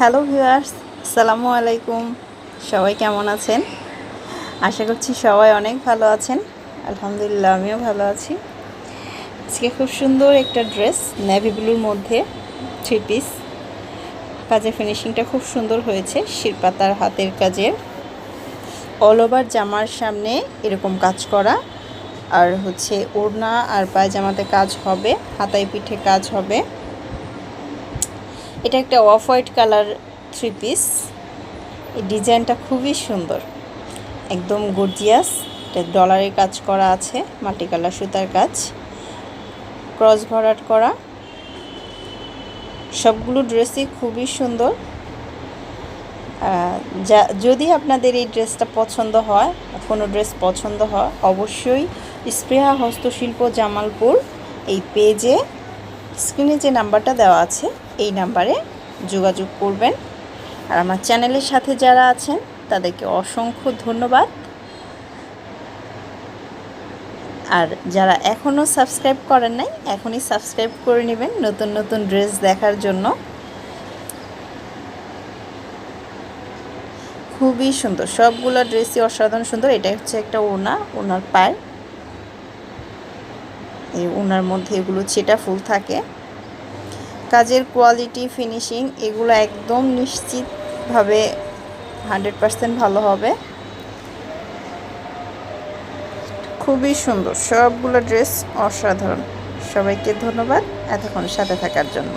Hello viewers, আসসালামু আলাইকুম। সবাই কেমন আছেন? আশা করছি সবাই অনেক ভালো আছেন। আলহামদুলিল্লাহ, আমিও ভালো আছি। আজকে খুব সুন্দর একটা ড্রেস, নেভি ব্লুর মধ্যে থ্রি পিস কাজের ফিনিশিংটা খুব সুন্দর হয়েছে, শিরপাতার হাতের কাজের। অল ওভার জামার সামনে এরকম কাজ করা। আর হচ্ছে ওড়না আর পায়জামাতে কাজ হবে, হাতায় পিঠে কাজ হবে। এটা একটা off white colour three piece এই ডিজাইনটা খুবই সুন্দর। একদম গর্জিয়াস এটা ডলারের কাজ করা আছে মাটি কালার সুতার কাজ। ক্রস ভরাট করা। সবগুলো ড্রেসই খুবই সুন্দর। যা, যদি আপনাদের এই ড্রেসটা পছন্দ হয়, কোনো ড্রেস পছন্দ হয়, অবশ্যই স্পৃহা হস্তশিল্প জামালপুর এই পেজে স্ক্রিনে যে নাম্বারটা দেওয়া আছে, এই নাম্বারে যোগাযোগ করবেন। আর আমার চ্যানেলের সাথে যারা আছেন, তাদেরকে অসংখ্য ধন্যবাদ। আর যারা এখনও সাবস্ক্রাইব করেন নাই, এখনই সাবস্ক্রাইব করে নেবেন নতুন নতুন ড্রেস দেখার জন্য। খুবই সুন্দর, সবগুলো ড্রেসই অসাধারণ সুন্দর। এটা হচ্ছে একটা ওনা ওনার পায়। ওনার মধ্যে এগুলো ছেটা ফুল থাকে। কাজের কোয়ালিটি ফিনিশিং এগুলো একদম নিশ্চিতভাবে হান্ড্রেড পারসেন্ট ভালো হবে। খুবই সুন্দর, সবগুলো ড্রেস অসাধারণ। সবাইকে ধন্যবাদ এতক্ষণ সাথে থাকার জন্য।